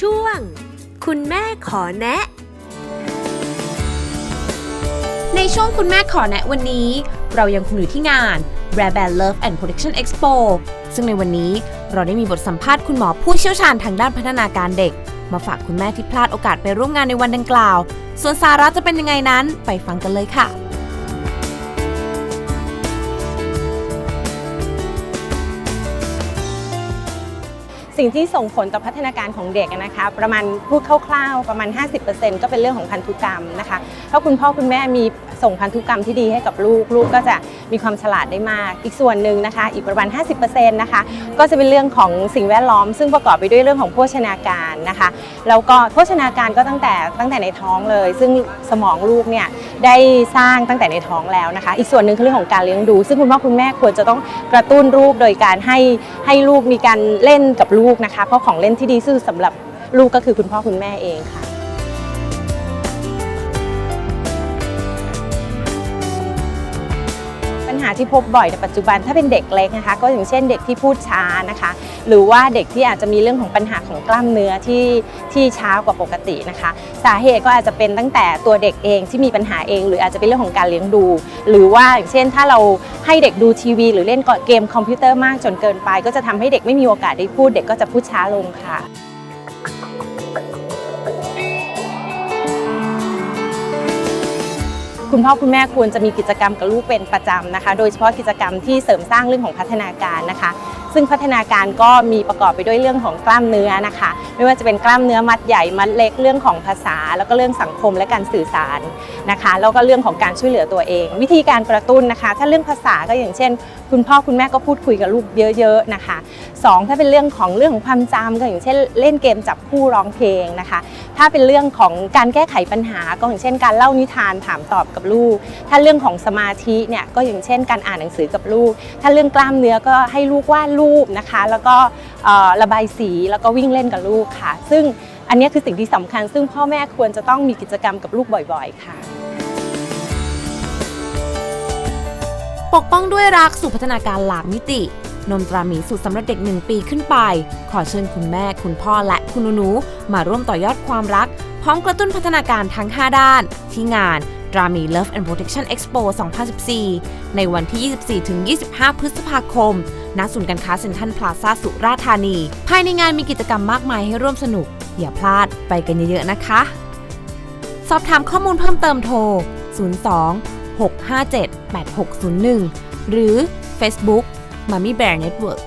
ช่วง คุณแม่ขอแนะ ในช่วงคุณแม่ขอแนะวันนี้ เรายังคงอยู่ที่งาน r a b a n Love and Protection Expo ซึ่งในวันนี้เราได้มีบทสัมภาษณ์คุณหมอผู้เชี่ยวชาญทางด้านพัฒนาการเด็ก มาฝากคุณแม่ที่พลาดโอกาสไปร่วมงานในวันดังกล่าว ส่วนสาระจะเป็นยังไงนั้นไปฟังกันเลยค่ะ สิ่งที่ส่งผลต่อพัฒนาการของเด็กนะคะ ประมาณพูดคร่าวๆ ประมาณ 50%ก็เป็นเรื่องของพันธุกรรมนะคะถ้าคุณพ่อคุณแม่มีส่งพันธุกรรมที่ดีให้กับลูกลูกก็จะมีความฉลาดได้มาก อีกส่วนหนึ่งนะคะ อีกประมาณ 50%นะคะก็จะเป็นเรื่องของสิ่งแวดล้อม ซึ่งประกอบไปด้วยเรื่องของโภชนาการนะคะแล้วก็โภชนาการก็ตั้งแต่ตั้งแต่ในท้องเลย ซึ่งสมองลูกเนี่ยได้สร้างตั้งแต่ในท้องแล้วนะคะ อีกส่วนหนึ่งคือเรื่องของการเลี้ยงดู ซึ่งคุณพ่อคุณแม่ควรจะต้องกระตุ้นลูกโดยการให้ ให้ลูกมีการเล่นกับลูกนะคะ เพราะของเล่นที่ดีที่สุดสำหรับลูกก็คือคุณพ่อคุณแม่เองค่ะาที่พบบ่อยในปัจจุบันถ้าเป็นเด็กเล็กนะคะ ก็อย่างเช่นเด็กที่พูดช้านะคะ หรือว่าเด็กที่อาจจะมีเรื่องของปัญหาของกล้ามเนื้อที่ที่ช้ากว่าปกตินะคะ สาเหตุก็อาจจะเป็นตั้งแต่ตัวเด็กเองที่มีปัญหาเอง หรืออาจจะเป็นเรื่องของการเลี้ยงดู หรือว่าอย่างเช่น ถ้าเราให้เด็กดูทีวี หรือเล่นเกมคอมพิวเตอร์มากจนเกินไป ก็จะทำให้เด็กไม่มีโอกาสได้พูด เด็กก็จะพูดช้าลงค่ะ คุณพ่อคุณแม่ควรจะมีกิจกรรมกับลูกเป็นประจำนะคะ โดยเฉพาะกิจกรรมที่เสริมสร้างเรื่องของพัฒนาการนะคะ ซึ่งพัฒนาการก็มีประกอบไปด้วยเรื่องของกล้ามเนื้อนะคะ ไม่ว่าจะเป็นกล้ามเนื้อมัดใหญ่มัดเล็กเรื่องของภาษา แล้วก็เรื่องสังคมและการสื่อสารนะคะแล้วก็เรื่องของการช่วยเหลือตัวเอง วิธีการกระตุ้นนะคะ ถ้าเรื่องภาษาก็อย่างเช่น คุณพ่อคุณแม่ก็พูดคุยกับลูกเยอะๆนะคะสองถ้าเป็นเรื่องของเรื่องของความจำก็อย่างเช่น เล่นเกมจับคู่ร้องเพลงนะคะ ถ้าเป็นเรื่องของการแก้ไขปัญหาก็อย่างเช่น การเล่านิทานถามตอบกับลูก ถ้าเรื่องของสมาธิเนี่ยก็อย่างเช่น การอ่านหนังสือกับลูก ถ้าเรื่องกล้ามเนื้อก็ให้ลูกวาดรูปนะคะ แล้วก็ระบายสีแล้วก็วิ่งเล่นกับลูกค่ะ ซึ่งอันนี้คือสิ่งที่สำคัญ ซึ่งพ่อแม่ควรจะต้องมีกิจกรรมกับลูกบ่อยๆ ค่ะ ปกป้องด้วยรักสู่พัฒนาการหลากมิติ นมตราหมีสูตรสำหรับเด็ก 1 ปีขึ้นไป ขอเชิญคุณแม่ คุณพ่อและคุณหนูมาร่วมต่อยอดความรัก พร้อมกระตุ้นพัฒนาการทั้ง 5 ด้าน ที่งาน d r a m i Love and Protection Expo 2014 ในวันที่ 24-25 พฤษภาคม ณศูนย์การค้าเซ็นทรัลพลาซ่าสุราษฎร์ธานี ภายในงานมีกิจกรรมมากมายให้ร่วมสนุก อย่าพลาดไปกันเยอะๆนะคะ สอบถามข้อมูลเพิ่มเติมโทร 02 657 8601 หรือ Facebook Mummy Bear Network